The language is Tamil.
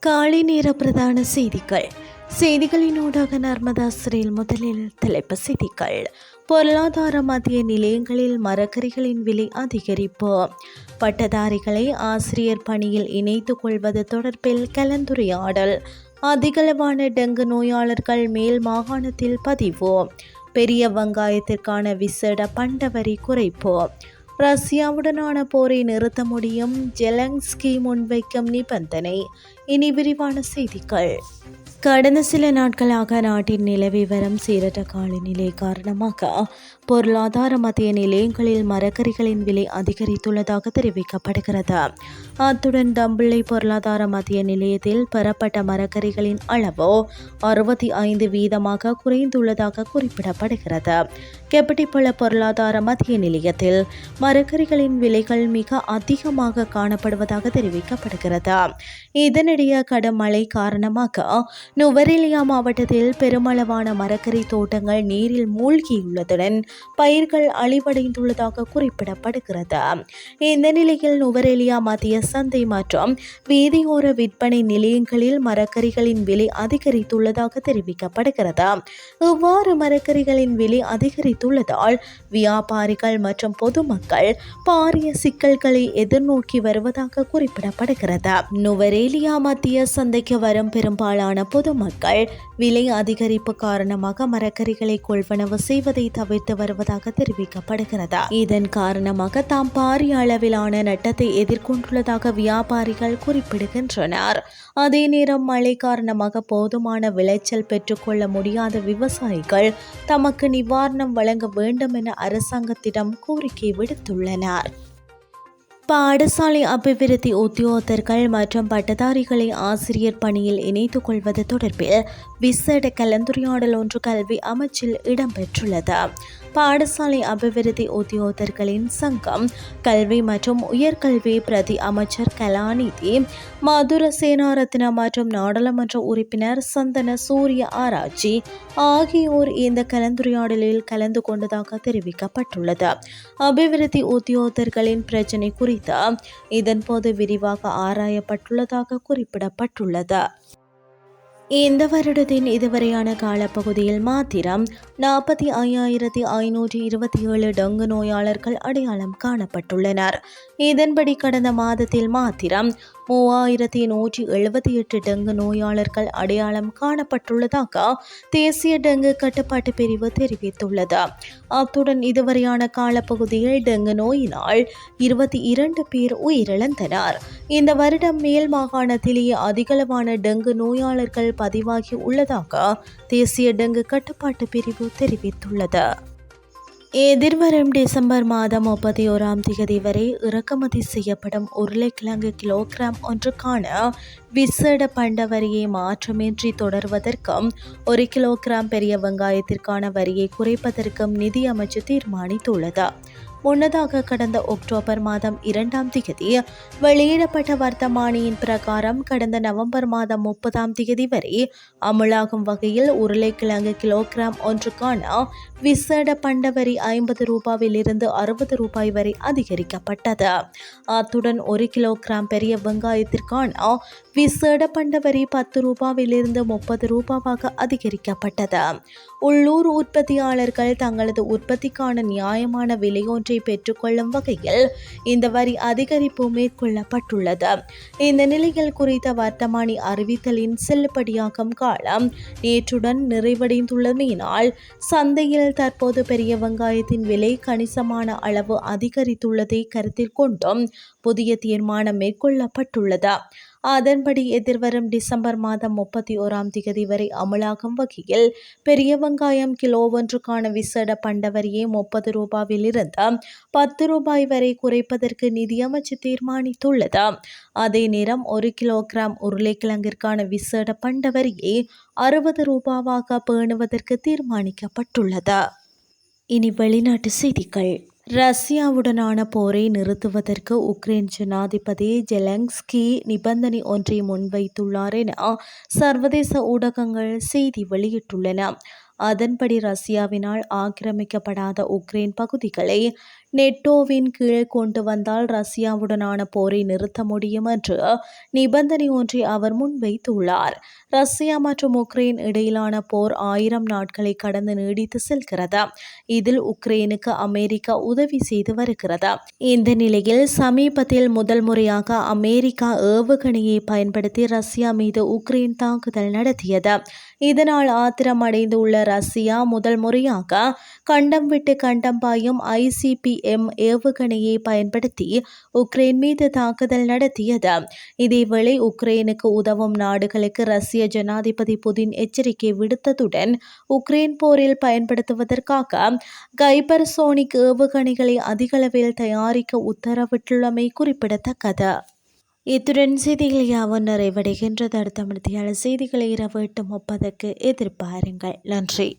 காலை நேர பிரதான செய்திகள். செய்திகளினூடாக நர்மதா சிறையில் முதலில் தலைப்பு செய்திகள். பொருளாதார மத்திய நிலையங்களில் மரக்கறிகளின் விலை அதிகரிப்பு. பட்டதாரிகளை ஆசிரியர் பணியில் இணைத்துக் கொள்வது தொடர்பில் கலந்துரையாடல். அதிகளவான டெங்கு நோயாளர்கள் மேல் மாகாணத்தில் பதிவு. பெரிய வெங்காயத்திற்கான விசேட பண்டவரி குறைப்பு. ரஷ்யாவுடனான போரை நிறுத்த முடியும். ஜெலங்ஸ்கி முன்வைக்கும் நிபந்தனை. இனி விரிவான செய்திகள். கடந்த சில நாட்களாக நாட்டின் நிலவி வரும் சீரற்ற காலநிலை காரணமாக பொருளாதார மத்திய நிலையங்களில் மரக்கறிகளின் விலை அதிகரித்துள்ளதாக தெரிவிக்கப்படுகிறது. அத்துடன் தம்பிள்ளை பொருளாதார மத்திய நிலையத்தில் பெறப்பட்ட மரக்கறிகளின் அளவு அறுபத்தி ஐந்து வீதமாக குறைந்துள்ளதாக குறிப்பிடப்படுகிறது. கெப்பட்டிப்பள்ள பொருளாதார மத்திய நிலையத்தில் மரக்கறிகளின் விலைகள் மிக அதிகமாக காணப்படுவதாக தெரிவிக்கப்படுகிறது. இதனிடையே கடும் மழை காரணமாக நுவரெலியா மாவட்டத்தில் பெருமளவான மரக்கறி தோட்டங்கள் நீரில் மூழ்கியுள்ளதுடன் பயிர்கள் அழிவடைந்துள்ளதாக குறிப்பிடப்படுகிறது. இந்த நிலையில் நுவரெலியா மத்திய சந்தை மற்றும் வீதியோர விற்பனை நிலையங்களில் மரக்கறிகளின் விலை அதிகரித்துள்ளதாக தெரிவிக்கப்படுகிறது. இவ்வாறு மரக்கறிகளின் விலை அதிகரித்துள்ளதால் வியாபாரிகள் மற்றும் பொதுமக்கள் பாரிய சிக்கல்களை எதிர்நோக்கி வருவதாக குறிப்பிடப்படுகிறது. நுவரேலியா மத்திய சந்தைக்கு வரும் பெரும்பாலான பொதுமக்கள் விலை அதிகரிப்பு காரணமாக மரக்கறிகளை கொள்வனவு செய்வதை தவிர்த்து வருவதாக தெரிவிக்கப்படுகிறது. இதன் காரணமாக தாம் பாரிய அளவிலான நட்டத்தை எதிர்கொண்டுள்ளதாக வியாபாரிகள் குறிப்பிடுகின்றனர். அதே நேரம் மழை காரணமாக போதுமான விளைச்சல் பெற்றுக்கொள்ள முடியாத விவசாயிகள் தமக்கு நிவாரணம் வழங்க வேண்டும் என அரசாங்கத்திடம் கோரிக்கை விடுத்துள்ளனர். பாடசாலை அபிவிருத்தி உத்தியோகத்தர்கள் மற்றும் பட்டதாரிகளை ஆசிரியர் பணியில் இணைத்துக் கொள்வது தொடர்பில் விசேட கலந்துரையாடல் ஒன்று கல்வி அமைச்சில் இடம்பெற்றுள்ளது. பாடசாலை அபிவிருத்தி உத்தியோகத்தர்களின் சங்கம் கல்வி மற்றும் உயர்கல்வி பிரதி அமைச்சர் கலாநிதி மதுர சேனாரத்ன மற்றும் நாடாளுமன்ற உறுப்பினர் சந்தன சூரிய ஆராய்ச்சி ஆகியோர் இந்த கலந்துரையாடலில் கலந்து கொண்டதாக தெரிவிக்கப்பட்டுள்ளது. அபிவிருத்தி உத்தியோகத்தர்களின் பிரச்சினை குறித்து இதன்போது விரிவாக ஆராயப்பட்டுள்ளதாக குறிப்பிடப்பட்டுள்ளது. இந்த வருடத்தின் இதுவரையான காலப்பகுதியில் மாத்திரம் நாற்பத்தி ஐயாயிரத்தி ஐநூற்றி இருபத்தி ஏழு டெங்கு நோயாளர்கள் அடையாளம் காணப்பட்டுள்ளனர். இதன்படி கடந்த மாதத்தில் மாத்திரம் மூவாயிரத்தி நூற்றி எழுபத்தி எட்டு டெங்கு நோயாளர்கள் அடையாளம் காணப்பட்டுள்ளதாக தேசிய டெங்கு கட்டுப்பாட்டு பிரிவு தெரிவித்துள்ளது. அத்துடன் இதுவரையான காலப்பகுதியில் டெங்கு நோயினால் இருபத்தி இரண்டு பேர் உயிரிழந்தனர். இந்த வருடம் மேல் மாகாணத்திலேயே அதிகளவான டெங்கு நோயாளர்கள் பதிவாகி உள்ளதாக தேசிய டெங்கு கட்டுப்பாட்டு பிரிவு தெரிவித்துள்ளது. எதிர்வரும் டிசம்பர் மாதம் முப்பத்தி ஓராம் தேதி வரை இறக்குமதி செய்யப்படும் உருளைக்கிழங்கு கிலோகிராம் ஒன்றுக்கான விசேட பண்ட வரியை மாற்றமின்றி தொடர்வதற்கும் ஒரு கிலோகிராம் பெரிய வெங்காயத்திற்கான வரியை குறைப்பதற்கும் நிதி அமைச்சு தீர்மானித்துள்ளது. முன்னதாக கடந்த அக்டோபர் மாதம் இரண்டாம் திகதி வெளியிடப்பட்ட வர்த்தமானியின் பிரகாரம் கடந்த நவம்பர் மாதம் முப்பதாம் திகதி வரை அமலாகும் வகையில் உருளைக்கிழங்கு கிலோகிராம் ஒன்றுக்கான விசேட பண்டவரி ஐம்பது ரூபாயிலிருந்து அறுபது ரூபாய் வரை அதிகரிக்கப்பட்டது. அத்துடன் ஒரு கிலோகிராம் பெரிய வெங்காயத்திற்கான விசேட பண்டவரி பத்து ரூபாவிலிருந்து முப்பது ரூபாவாக அதிகரிக்கப்பட்டது. உள்ளூர் உற்பத்தியாளர்கள் தங்களது உற்பத்திக்கான நியாயமான விலையொன்றை ஒன்றை பெற்றுக்கொள்ளும் வகையில் இந்த வரி அதிகரிப்பு மேற்கொள்ளப்பட்டுள்ளது. இந்த நிலையில் குறித்த வர்த்தமானி அறிவித்தலின் செல்லுபடியாகும் காலம் நேற்றுடன் நிறைவடைந்துள்ளமையினால் சந்தையில் தற்போது பெரிய வெங்காயத்தின் விலை கணிசமான அளவு அதிகரித்துள்ளதை கருத்தில் கொண்டும் புதிய தீர்மானம் மேற்கொள்ளப்பட்டுள்ளது. அதன்படி எதிர்வரும் டிசம்பர் மாதம் முப்பத்தி ஓராம் திகதி வரை அமலாகும் வகையில் பெரிய வெங்காயம் கிலோ ஒன்றுக்கான விசேட பண்டவரியை முப்பது ரூபாவிலிருந்து பத்து ரூபாய் வரை குறைப்பதற்கு நிதியமைச்சு தீர்மானித்துள்ளது. அதே நேரம் ஒரு கிலோகிராம் உருளைக்கிழங்கிற்கான விசேட பண்டவரியை அறுபது ரூபாவாக பேணுவதற்கு தீர்மானிக்கப்பட்டுள்ளது. இனி வெளிநாட்டு செய்திகள். ரஷ்யாவுடனான போரை நிறுத்துவதற்கு உக்ரைன் ஜனாதிபதி ஜெலங்ஸ்கி நிபந்தனை ஒன்றை முன்வைத்துள்ளார் என சர்வதேச ஊடகங்கள் செய்தி வெளியிட்டுள்ளன. அதன்படி ரஷ்யாவினால் ஆக்கிரமிக்கப்படாத உக்ரைன் பகுதிகளை நெட்டோவின் கீழ் கொண்டு வந்தால் ரஷ்யாவுடனான போரை நிறுத்த முடியும் என்று நிபந்தனை ஒன்றை அவர் முன்வைத்துள்ளார். ரஷ்யா மற்றும் உக்ரைன் இடையிலான போர் ஆயிரம் நாட்களை கடந்து நீடித்து செல்கிறது. இதில் உக்ரைனுக்கு அமெரிக்கா உதவி செய்து வருகிறது. இந்த நிலையில் சமீபத்தில் முதல் முறையாக அமெரிக்கா ஏவுகணையை பயன்படுத்தி ரஷ்யா மீது உக்ரைன் தாக்குதல் நடத்தியது. இதனால் ஆத்திரமடைந்துள்ள ரஷ்யா முதல் முறையாக கண்டம் விட்டு கண்டம் பாயும் ஐசிபி எம் ஏவுகணையை பயன்படுத்தி உக்ரைன் மீது தாக்குதல் நடத்தியது. இதேவேளை உக்ரைனுக்கு உதவும் நாடுகளுக்கு ரஷ்ய ஜனாதிபதி புதின் எச்சரிக்கை விடுத்ததுடன் உக்ரைன் போரில் பயன்படுத்துவதற்காக கைபர்சோனிக் ஏவுகணைகளை அதிகளவில் தயாரிக்க உத்தரவிட்டுள்ளமை குறிப்பிடத்தக்கது. இத்துடன் செய்திகள் யாவும் நிறைவடைகின்றது. அடுத்த செய்திகளை இரவு எட்டு முப்பதுக்கு எதிர்பாருங்கள். நன்றி.